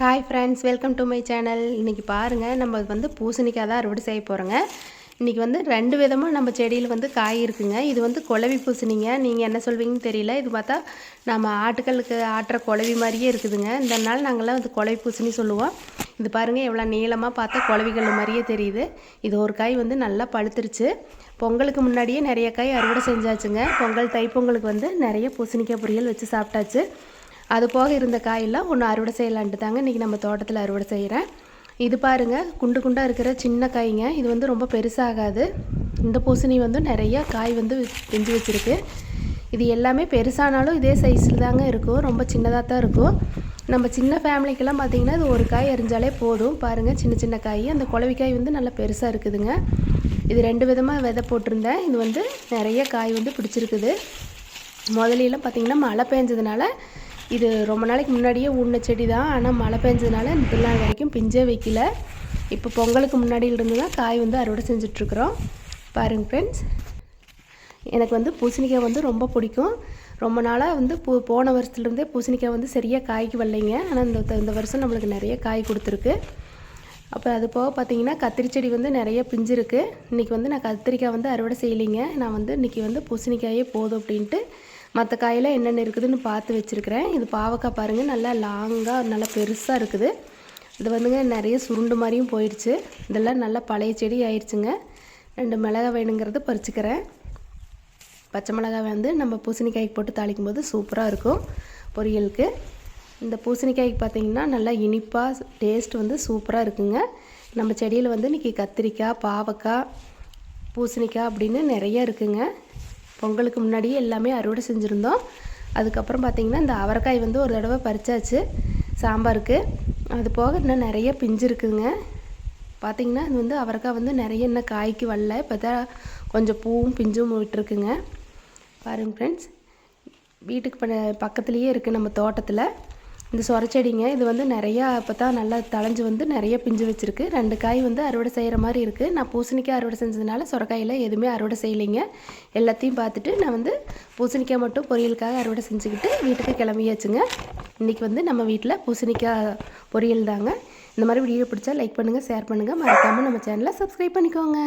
Hi friends welcome to my channel இன்றைக்கி பாருங்கள் நம்ம வந்து பூசணிக்காய் தான் அறுவடை செய்ய போகிறோங்க இன்றைக்கி வந்து ரெண்டு விதமாக நம்ம செடியில் வந்து காய் இருக்குங்க. இது வந்து குழவி பூசணிங்க. நீங்கள் என்ன சொல்வீங்கன்னு தெரியல. இது பார்த்தா நம்ம ஆட்டுக்களுக்கு ஆட்டுற குழவி மாதிரியே இருக்குதுங்க. இந்த நாள் நாங்கள்லாம் வந்து குழவி பூசணி சொல்லுவோம். இது பாருங்கள் எவ்வளோ நீளமாக பார்த்தா குழவிகள் மாதிரியே தெரியுது. இது ஒரு காய் வந்து நல்லா பழுத்துருச்சு. பொங்கலுக்கு முன்னாடியே நிறைய காய் அறுவடை செஞ்சாச்சுங்க. பொங்கல் தைப்பொங்கலுக்கு வந்து நிறைய பூசணிக்காய் பொரியல் வச்சு சாப்பிட்டாச்சு. அது போக இருந்த காயெல்லாம் ஒன்று அறுவடை செய்யலான்ட்டு தாங்க இன்றைக்கி நம்ம தோட்டத்தில் அறுவடை செய்கிறேன் இது பாருங்கள் குண்டு குண்டாக இருக்கிற சின்ன காய்ங்க. இது வந்து ரொம்ப பெருசாகாது. இந்த பூசணி வந்து நிறைய காய் வந்து பிஞ்சு வச்சுருக்கு. இது எல்லாமே பெருசானாலும் இதே சைஸில் தாங்க இருக்கும். ரொம்ப சின்னதாக தான் இருக்கும். நம்ம சின்ன ஃபேமிலிக்கெல்லாம் பார்த்திங்கன்னா இது ஒரு காய் எரிஞ்சாலே போதும். பாருங்கள் சின்ன சின்ன காய். அந்த குளவிக்காய் வந்து நல்லா பெருசாக இருக்குதுங்க. இது ரெண்டு விதமாக விதை போட்டிருந்தேன். இது வந்து நிறைய காய் வந்து பிடிச்சிருக்குது. முதலியெல்லாம் பார்த்திங்கன்னா மழை பெஞ்சதுனால இது ரொம்ப நாளைக்கு முன்னாடியே ஊடின செடி தான் ஆனால் மழை பெஞ்சதுனால இந்த நாள் வரைக்கும் பிஞ்சே வைக்கல. இப்போ பொங்கலுக்கு முன்னாடியிலிருந்து இருந்து தான் காய் வந்து அறுவடை செஞ்சிட்ருக்குறோம். பாருங்க ஃப்ரெண்ட்ஸ் எனக்கு வந்து பூசணிக்காய் வந்து ரொம்ப பிடிக்கும். ரொம்ப நாளாக வந்து பூ போன வருஷத்துலேருந்தே பூசணிக்காய் வந்து சரியாக காய்க்கு வரலைங்க. ஆனால் இந்த இந்த வருஷம் நம்மளுக்கு நிறைய காய் கொடுத்துருக்கு. அப்போ அது போக பார்த்தீங்கன்னா கத்திரி செடி வந்து நிறைய பிஞ்சு இருக்குது இன்றைக்கி வந்து நான் கத்திரிக்காய் வந்து அறுவடை செய்யலைங்க. நான் வந்து இன்றைக்கி வந்து பூசணிக்காயே போதும் அப்படின்ட்டு மற்ற காயில் என்னென்ன இருக்குதுன்னு பார்த்து வச்சுருக்கிறேன். இது பாவக்காய் பாருங்கள் நல்லா லாங்காக நல்லா பெருசாக இருக்குது. இது வந்துங்க நிறைய சுருண்டு மாதிரியும் போயிடுச்சு. இதெல்லாம் நல்லா பழைய செடி ஆயிடுச்சுங்க. ரெண்டு மிளகா வேணுங்கிறது பறிச்சுக்கிறேன். பச்சை மிளகாய் வந்து நம்ம பூசணிக்காய்க்கு போட்டு தாளிக்கும் போது சூப்பராக இருக்கும் பொரியலுக்கு. இந்த பூசணிக்காய்க்கு பார்த்திங்கன்னா நல்லா இனிப்பாக டேஸ்ட் வந்து சூப்பராக இருக்குங்க. நம்ம செடியில் வந்து இன்றைக்கி கத்திரிக்காய் பாவக்காய் பூசணிக்காய் அப்படின்னு நிறைய இருக்குங்க. பொங்கலுக்கு முன்னாடியே எல்லாமே அறுவடை செஞ்சுருந்தோம். அதுக்கப்புறம் பார்த்திங்கன்னா இந்த அவரைக்காய் வந்து ஒரு தடவை பறிச்சாச்சு. சாம்பாருக்கு. அது போக இன்னும் நிறைய பிஞ்சு இருக்குதுங்க பார்த்திங்கன்னா இது வந்து அவரைக்காய் வந்து நிறைய இன்னும் காய்க்கு வரல. இப்போ தான் கொஞ்சம் பூவும் பிஞ்சும் விட்டுருக்குங்க பாருங்கள் ஃப்ரெண்ட்ஸ் வீட்டுக்கு ப பக்கத்துலேயே இருக்குது நம்ம தோட்டத்தில். இந்த சொரச்செடிங்க இது வந்து நிறையா இப்போ தான் நல்லா தளைஞ்சு வந்து நிறைய பிஞ்சு வச்சுருக்கு. ரெண்டு காய் வந்து அறுவடை செய்கிற மாதிரி இருக்குது நான் பூசணிக்காய் அறுவடை செஞ்சதுனால சொரக்காயில் எதுவுமே அறுவடை செய்யலைங்க. எல்லாத்தையும் பார்த்துட்டு நான் வந்து பூசணிக்காய் மட்டும் பொரியலுக்காக அறுவடை செஞ்சுக்கிட்டு வீட்டுக்கு கிளம்பியாச்சுங்க. இன்றைக்கி வந்து நம்ம வீட்டில் பூசணிக்காய் பொரியல் தாங்க. இந்த மாதிரி வீடியோ பிடிச்சா லைக் பண்ணுங்கள் ஷேர் பண்ணுங்கள் மறக்காமல் நம்ம சேனலை சப்ஸ்கிரைப் பண்ணிக்கோங்க.